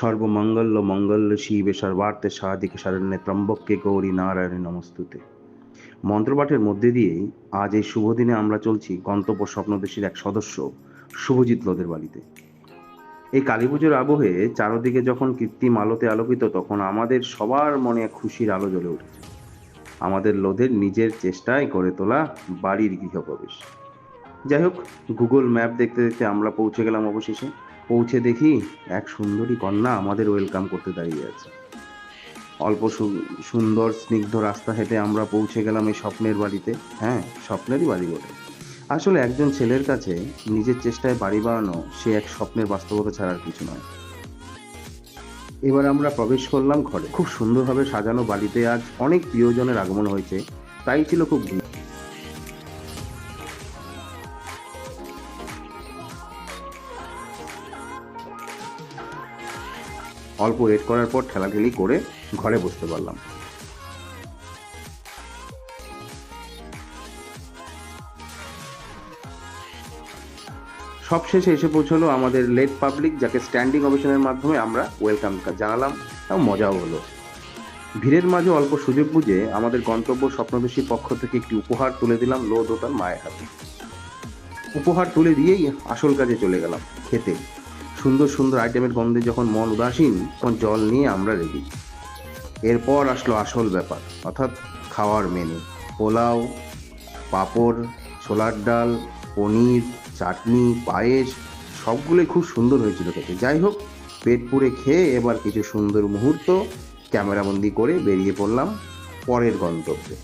সর্বমঙ্গল মঙ্গল শিবে সর্বার্থে সাধিকে শরণ্যে ত্রম্বককে গৌরী নারায়ণে নমস্তুতে। মন্ত্রপাঠের মধ্যে দিয়েই আজ এই শুভ দিনে আমরা চলছি গন্তব্য স্বপ্নদেশীর এক সদস্য, শুভজিৎ লোদের বাড়িতে। এই কালী পুজোর আবহে চারদিকে যখন কৃত্রিম আলোতে আলোকিত, তখন আমাদের সবার মনে খুশির আলো জ্বলে উঠেছে। আমাদের লোদের নিজের চেষ্টায় করে তোলা বাড়ির গৃহপ্রবেশ। যাই হোক, গুগল ম্যাপ দেখতে দেখতে আমরা পৌঁছে গেলাম অবশেষে। পৌঁছে দেখি এক সুন্দরী কন্যা আমাদের ওয়েলকাম করতে দাঁড়িয়ে আছে। অল্প সুন্দর, স্নিগ্ধ রাস্তা হেঁটে আমরা পৌঁছে গেলাম এই স্বপ্নের বাড়িতে। হ্যাঁ স্বপ্নেরই বাড়ি বটে। আসলে একজন ছেলের কাছে নিজের চেষ্টায় বাড়ি বানানো সে এক স্বপ্নের বাস্তবতা ছাড়ার কিছু নয়। এবার আমরা প্রবেশ করলাম ঘরে। খুব সুন্দরভাবে সাজানো বাড়িতে আজ অনেক প্রিয়জনের আগমন হয়েছে। তাই ছিল খুব ভিড়। অল্প ওয়েট করার পর ঠেলাঠেলি করে ঘরে বসতে পারলাম। সবশেষে এসে পৌঁছলো আমাদের লেট পাবলিক যাকে স্ট্যান্ডিং অভিশনের মাধ্যমে আমরা ওয়েলকাম জানালাম এবং মজাও হলো। ভিড়ের মাঝে অল্প সুযোগ বুঝে আমাদের গন্তব্য স্বপ্নবেশীর পক্ষ থেকে একটি উপহার তুলে দিলাম লোদ ও তার মায়ের হাতে। উপহার তুলে দিয়েই আসল কাজে চলে গেলাম, খেতে। সুন্দর সুন্দর আইটেমের গন্ধে যখন মন উদাসীন, তখন জল নিয়ে আমরা রেডি এরপর আসলো আসল ব্যাপার, অর্থাৎ খাওয়ার মেনু পোলাও, পাঁপড়, ছোলার ডাল, পনির, চাটনি, পায়েস, সবগুলোই খুব সুন্দর হয়েছিল খেতে। যাই হোক, পেট পুড়ে খেয়ে এবার কিছু সুন্দর মুহূর্ত ক্যামেরাবন্দি করে বেরিয়ে পড়লাম পরের গন্তব্যে।